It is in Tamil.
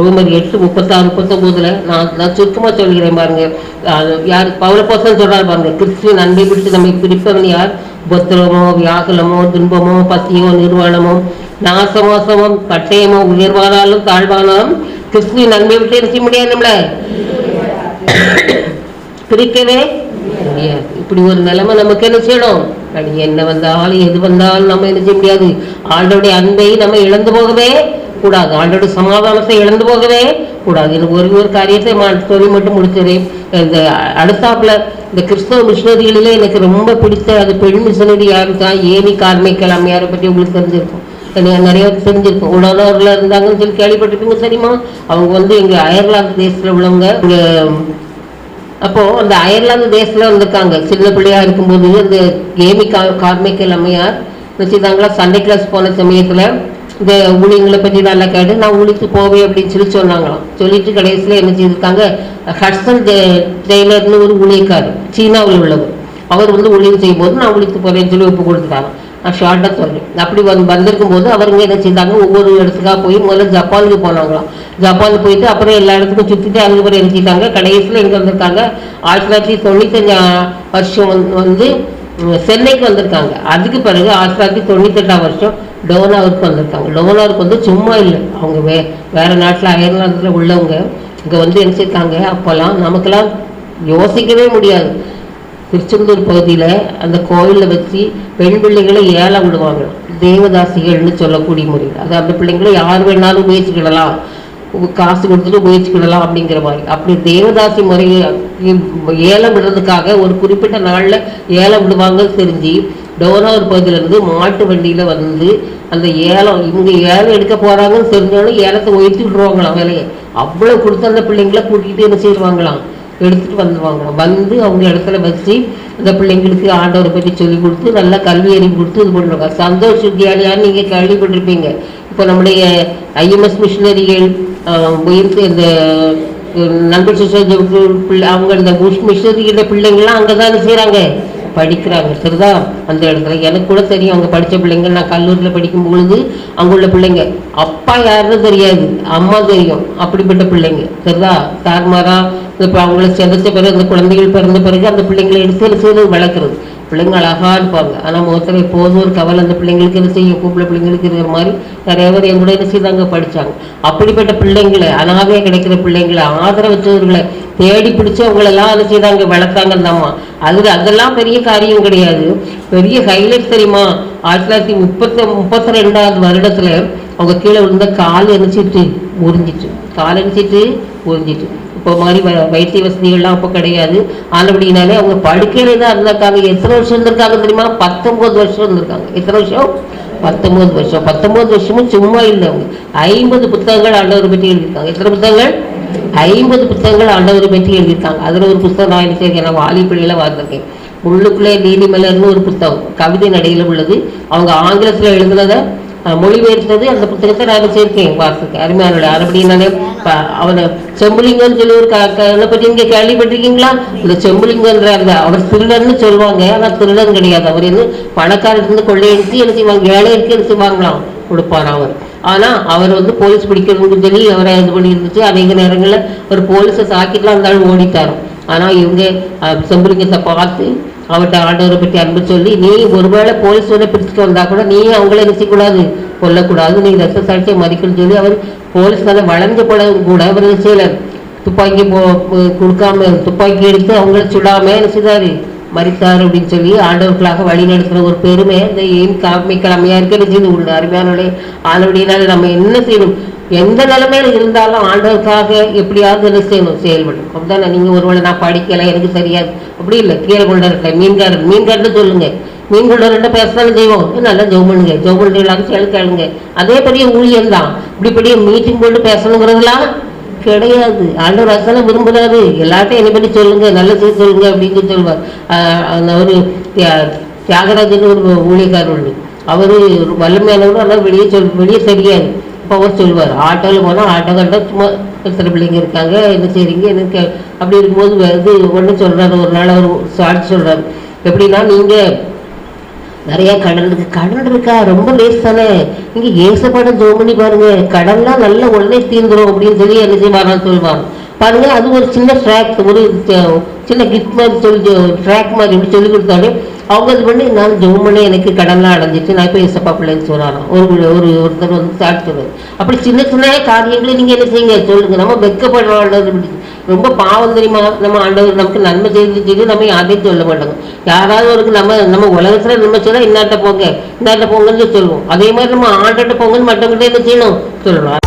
ரோமர் எட்டு முப்பத்தாறு முப்பத்தொம்போதுல நான் நான் சுருக்கமாக சொல்கிறேன் பாருங்க. அது யார் பௌரப்போசன் சொல்கிறார் பாருங்க கிறிஸ்துவின் அன்பை பிடித்து நம்மை பிடிப்பவன் யார்? உபத்திரமோ வியாகுலமோ துன்பமோ பசியோ நிர்வாணமோ நாசமோசமோ பட்டயமோ உயர்வானாலும் தாழ்வானாலும் கிறிஸ்துவின் அன்பை விட்டு என்ன செய்ய முடியாது நம்மள? பிரிக்கவே முடியாது. இப்படி ஒரு நிலைமை நமக்கு என்ன செய்யணும்? என்ன வந்தாலும் எது வந்தாலும் நம்ம என்ன செய்ய முடியாது? ஆண்டோடைய அன்பை நம்ம இழந்து போகவே கூடாது. ஆல்ரெடி சமாதானத்தை இழந்து போகவே கூடாது. எனக்கு ஒரு ஒரு காரியத்தை மா- சொல்லி மட்டும் முடிச்சிடுறேன் இந்த அடுத்தாப்புல இந்த கிறிஸ்தவ மிஷினரிகளிலே எனக்கு ரொம்ப பிடிச்ச அது பெண் மிஷினரி யாரு தான் ஏனி கார்மைக்கல் அம்மையாரை பற்றி உங்களுக்கு தெரிஞ்சிருக்கும்? நிறைய- நிறைய தெரிஞ்சிருக்கும். உடனூரில் இருந்தாங்கன்னு சொல்லி கேள்விப்பட்டிருப்பீங்க சரிம்மா? அவங்க வந்து எங்க அயர்லாந்து தேசத்துல உள்ளவங்க. இங்கே அப்போ அந்த அயர்லாந்து தேசத்துல வந்திருக்காங்க. சின்ன பிள்ளையா இருக்கும்போது அந்த ஏமி கா கார்மிக்கல் அம்மையார் வச்சுருந்தாங்களா சண்டே கிளாஸ் போன சமயத்துல இந்த ஊழியங்களை பற்றி நல்லா கேட்டு நான் ஊழிக்கு போவேன் அப்படின்னு சொல்லி சொன்னாங்களாம் சொல்லிட்டு கடைசியில் என்ன செய்திருக்காங்க? ஹட்சன் ட்ரெய்லர்னு டெய்லர்னு ஒரு ஊழியக்காரர் சீனாவில் உள்ளவர். அவர் வந்து ஊழியம் செய்யும்போது நான் ஊழிக்கு போறேன்னு சொல்லி ஒப்பு கொடுத்துட்டாங்க நான் ஷார்ட்டாக சொல்கிறேன் அப்படி வந்து வந்திருக்கும் போது அவருங்க என்ன செய்தாங்க? ஒவ்வொரு இடத்துக்காக போய் முதல்ல ஜப்பானுக்கு போனாங்களாம். ஜப்பானுக்கு போயிட்டு அப்புறம் எல்லா இடத்துக்கும் சுற்றிட்டு அங்கே போய் என்ன செய்தாங்க? கடைசியில் எங்கே வந்திருக்காங்க. ஆயிரத்தி தொள்ளாயிரத்தி தொண்ணூத்தஞ்சு வருஷம் வந்து- வந்து சென்னைக்கு வந்திருக்காங்க. அதுக்கு பிறகு ஆயிரத்தி தொள்ளாயிரத்தி தொண்ணூத்தெட்டாம் வருஷம் டோனாவுக்கு வந்திருக்காங்க டோனாவுக்கு வந்து சும்மா இல்லை. அவங்க வே வேறு நாட்டில் அயர்லாந்தில் உள்ளவங்க. இங்கே வந்து என்ன செய்தாங்க? அப்போல்லாம் நமக்கெல்லாம் யோசிக்கவே முடியாது. திருச்செந்தூர் பகுதியில் அந்த கோயிலில் வச்சு பெண் பிள்ளைகளை ஏலம் விடுவாங்க. தேவதாசிகள்னு சொல்லக்கூடிய முறையில். அது அந்த பிள்ளைங்களை யார் வேணாலும் உபயோகிச்சுக்கிடலாம். காசு கொடுத்துட்டு உபயோகிச்சுக்கிடலாம் அப்படிங்கிற மாதிரி. அப்படி தேவதாசி முறையை ஏலம் விடுறதுக்காக ஒரு குறிப்பிட்ட நாளில் ஏலம் விடுவாங்கன்னு தெரிஞ்சு டோனார் பகுதியிலேருந்து மாட்டு வண்டியில் வந்து அந்த ஏலம் இவங்க ஏலம் எடுக்க போகிறாங்கன்னு தெரிஞ்சாலும் ஏலத்தை உயர்த்தி விட்ருவாங்களாம் வேலையை. அவ்வளோ கொடுத்து அந்த பிள்ளைங்களை கூட்டிகிட்டு என்ன செய்வாங்களாம்? எடுத்துகிட்டு வந்துடுவாங்களாம் வந்து அவங்க இடத்துல வச்சு அந்த பிள்ளைங்களுக்கு ஆண்டவரை பற்றி சொல்லி கொடுத்து நல்லா கல்வி அறிவு கொடுத்து இது பண்ணுவாங்க. சந்தோஷ் வித்யாலயான்னு நீங்கள் கேள்விப்பட்டிருப்பீங்க. இப்போ நம்முடைய ஐஎம்எஸ் மிஷினரிகள் உயிர்த்து இந்த நண்பர் சிஸ்டர் பிள்ளை அவங்க இந்த புஷ் மிஷினரிகள பிள்ளைங்களாம் அங்கே தான் செய்கிறாங்க படிக்கிறாங்க சரிதா அந்த இடத்துல எனக்கு கூட தெரியும். அங்கே படித்த பிள்ளைங்க நான் கல்லூரியில் படிக்கும் பொழுது அங்கே உள்ள பிள்ளைங்க. அப்பா யாருன்னு தெரியாது. அம்மா தெரியும். அப்படிப்பட்ட பிள்ளைங்க. சரிதா தார்மாரா இப்போ அவங்கள சிதைச்ச பிறகு அந்த குழந்தைகள் பிறந்த பிறகு அந்த பிள்ளைங்களை எடுத்து என்ன வளர்க்குறது. பிள்ளைங்க அழகா இருப்பாங்க. ஆனால் முகத்தில் எப்போதும் ஒரு கவலை அந்த பிள்ளைங்களுக்கு என்ன செய்யும்? கூப்பிட பிள்ளைங்களுக்கு இருக்கிற மாதிரி நிறைய பேர் என் கூட என்ன செய்தாங்க? படிச்சாங்க. அப்படிப்பட்ட பிள்ளைங்களை அனாதையாக கிடைக்கிற பிள்ளைங்களை ஆதரவற்றவர்களை தேடி பிடிச்சி அவங்களெல்லாம் அதை செய்தாங்க வளர்த்தாங்கந்தாம்மா அம்மா அது அதெல்லாம் பெரிய காரியம் கிடையாது. பெரிய ஹைலைட் தெரியுமா? ஆயிரத்தி தொள்ளாயிரத்தி முப்பத்தி முப்பத்தி ரெண்டாவது வருடத்துல அவங்க கீழே விழுந்த கால் எரிச்சிட்டு உறிஞ்சிட்டு. கால் எரிச்சிட்டு உறிஞ்சிட்டு. இப்போ மாதிரி வ- வைத்திய வசதிகள்லாம் அப்போ கிடையாது. ஆனபடினாலே அவங்க படுக்கையிலே தான் இருந்திருக்காங்க. எத்தனை வருஷம் இருந்திருக்காங்க தெரியுமா? பத்தொம்போது வருஷம் இருந்திருக்காங்க. எத்தனை வருஷம்? பத்தொம்போது வருஷம். பத்தொம்போது வருஷமும் சும்மா இல்லை அவங்க. ஐம்பது புத்தகங்கள் ஆண்டவர் பற்றி எழுதியிருக்காங்க. எத்தனை புத்தகங்கள்? ஐம்பது புத்தகங்கள் ஆண்டவரை பற்றி எழுதியிருக்காங்க. அதில் ஒரு புத்தகம் நான் எழுதியிருக்கேன் நான் வாலிப்பள்ளியில் வாழ்ந்திருக்கேன் உள்ளுக்குள்ளே நீதிமலர்னு ஒரு புத்தகம் கவிதை நடையில் உள்ளது. அவங்க ஆங்கிலத்தில் எழுதுனதை மொழிபெயர்த்தது அந்த புத்தகத்தை நான் வச்சிருக்கேன் வாசிக்க. அருமையானோட அப்படின்னாலே அவனை செம்புலிங்கன்னு சொல்லி ஒரு க- என்னை பற்றி இங்கே கேள்விப்பட்டிருக்கீங்களா? இந்த செம்புலிங்கன்ற அந்த அவர் திருடன்னு சொல்லுவாங்க ஆனால் திருடன் கிடையாது. அவர் என்ன பணக்காரத்துலேருந்து கொள்ளையடித்து என்ன செய்வாங்க? ஏழைக்கு என்ன செய்வாங்களாம்? கொடுப்பார் அவர். ஆனால் அவர் வந்து போலீஸ் பிடிக்கணும்னு சொல்லி அவரை இது பண்ணியிருந்துச்சு. அநேக நேரங்களில் ஒரு போலீஸை சாக்கிட்டுலாம் இருந்தாலும் ஓடித்தாரோ ஆனால் இவங்க அஹ், பார்த்து அவர்கிட்ட ஆண்டவரை பற்றி அன்பு சொல்லி நீ ஒருவேளை போலீஸ் வந்து பிடிச்சிட்டு வந்தால் கூட நீ அவங்கள நினைக்கக்கூடாது கொல்லக்கூடாது நீ ரத்த சாட்சியை மதிக்கணும்னு சொல்லி அவர் போலீஸ் மேலே வளைஞ்ச போல கூட அவர் செய்யலை? துப்பாக்கி போ கொடுக்காம துப்பாக்கி எடுத்து அவங்கள சுடாமல் என்ன மறித்தார் அப்படின்னு சொல்லி ஆண்டவர்களாக வழி நடத்துகிற ஒரு பெருமை இந்த ஏன் காமிக்கல் அம்மையாருக்கு என்ன செய்து உண்டு அருமையானோட நம்ம என்ன செய்யணும்? எந்த நிலைமையில இருந்தாலும் ஆண்டவருக்காக எப்படியாவது என்ன செய்யணும்? செயல்படும் அப்படிதானே நீங்க ஒருவேளை நான் படிக்கல எனக்கு தெரியாது அப்படி இல்லை. கீழே கொண்டு இருக்கேன் மீன்காரன் மீன்காரன் சொல்லுங்க மீன் கொண்டு செய்வோம் நல்லா ஜெவ் பண்ணுங்க. ஜெவ் பண்ணுற செயல் கேளுங்க. அதே பெரிய ஊழியம் தான் இப்படி பெரிய மீட்டிங் போட்டு பேசணுங்கிறதுலாம் கிடையாது. ஆண்டவர் அசலை விரும்புகிறாரு எல்லாத்தையும் என்னை பற்றி சொல்லுங்க நல்ல செய்தி சொல்லுங்க அப்படின்னு சொல்லுவார் அந்த ஒரு தியாகராஜன் ஒரு ஊழியக்காரர். உண்டு அவர் வல்லமையானவர் ஆனால் வெளியே சொல் வெளியே தெரியாது இப்போ அவர் சொல்லுவார் ஆட்டோவில் போனால் ஆட்டோ கண்டா சும்மா எத்தனை பிள்ளைங்க இருக்காங்க என்ன செய்கிறீங்க என்ன கே- அப்படி இருக்கும்போது இது ஒன்று சொல்கிறாரு ஒரு நாள் அவர் சாட்சி சொல்கிறாரு எப்படின்னா நீங்கள் நிறைய கடன் இருக்கு. கடன் இருக்கா? ரொம்ப லேஸ் தானே. இங்க ஏசப்பட ஜோம் பண்ணி பாருங்க. கடன்லாம் நல்ல உடனே தீர்ந்துரும் அப்படின்னு சொல்லி என்ன செய்வாரான்னு சொல்லுவாங்க பாருங்க அது ஒரு சின்ன ட்ராக் ஒரு சின்ன கிஃப்ட் மாதிரி சொல்லி ட்ராக் மாதிரி இப்படி சொல்லி கொடுத்தாலே அவங்க இது பண்ணி நான் ஜோம் பண்ணி எனக்கு கடன்லாம் அடைஞ்சிட்டு நான் இப்போ ஏசப்பா பிள்ளைன்னு சொன்னாராம். ஒரு ஒரு ஒருத்தர் வந்து சாட் சொல்லுவார் அப்படி சின்ன சின்ன காரியங்களை நீங்கள் என்ன செய்யுங்க? சொல்லுங்க. நம்ம வெக்கப்படுறது ரொம்ப பாவம் தெரியுமா? நம்ம ஆண்டவர் நமக்கு நன்மை செய்து செய்து நம்ம யாரையும் சொல்ல மாட்டோங்க. யாராவது ஒரு நம்ம நம்ம உலகத்தில் நம்ம சொன்னா இன்னாட்ட போங்க இன்னாட்ட போங்கன்னு சொல்லுவோம். அதே மாதிரி நம்ம ஆண்டாட்ட போங்கன்னு மற்றவங்கிட்ட என்ன செய்யணும்? சொல்லணும்.